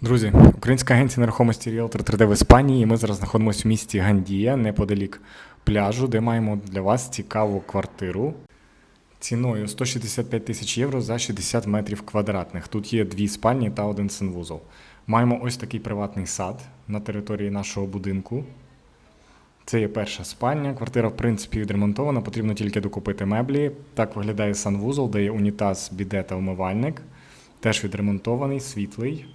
Друзі, українська агенція нерухомості Realtor 3D в Іспанії. І ми зараз знаходимося в місті Гандія, неподалік пляжу, де маємо для вас цікаву квартиру ціною 165 тисяч євро за 60 метрів квадратних. Тут є дві спальні та один санвузол. Маємо ось такий приватний сад на території нашого будинку. Це є перша спальня. Квартира, в принципі, відремонтована, потрібно тільки докупити меблі. Так виглядає санвузол, де є унітаз, біде та умивальник. Теж відремонтований, світлий.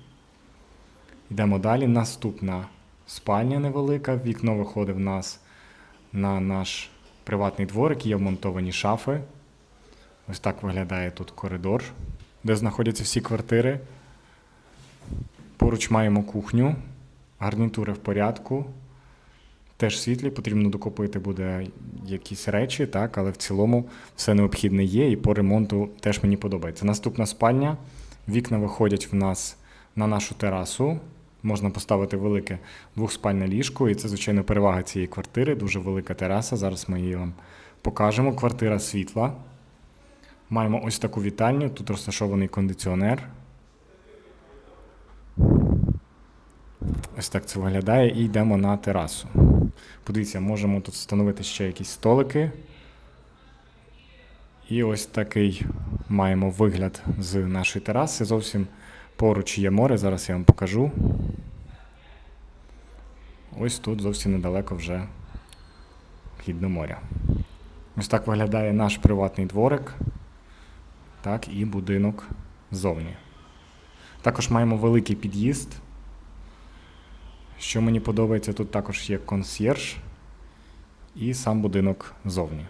Йдемо далі. Наступна спальня невелика. Вікно виходить в нас на наш приватний дворик, є вмонтовані шафи. Ось так виглядає тут коридор, де знаходяться всі квартири. Поруч маємо кухню, гарнітури в порядку. Теж світлі, потрібно докупити буде якісь речі, так, але в цілому все необхідне є, і по ремонту теж мені подобається. Наступна спальня. Вікна виходять в нас на нашу терасу. Можна поставити велике двохспальне ліжко, і це, звичайно, перевага цієї квартири. Дуже велика тераса. Зараз ми її вам покажемо. Квартира світла. Маємо ось таку вітальню. Тут розташований кондиціонер. Ось так це виглядає. І йдемо на терасу. Подивіться, можемо тут встановити ще якісь столики. І ось такий маємо вигляд з нашої тераси. Зовсім поруч є море. Зараз я вам покажу. Ось тут зовсім недалеко вже вхід до моря. Ось так виглядає наш приватний дворик. Так, і будинок ззовні. Також маємо великий під'їзд. Що мені подобається, тут також є консьєрж і сам будинок ззовні.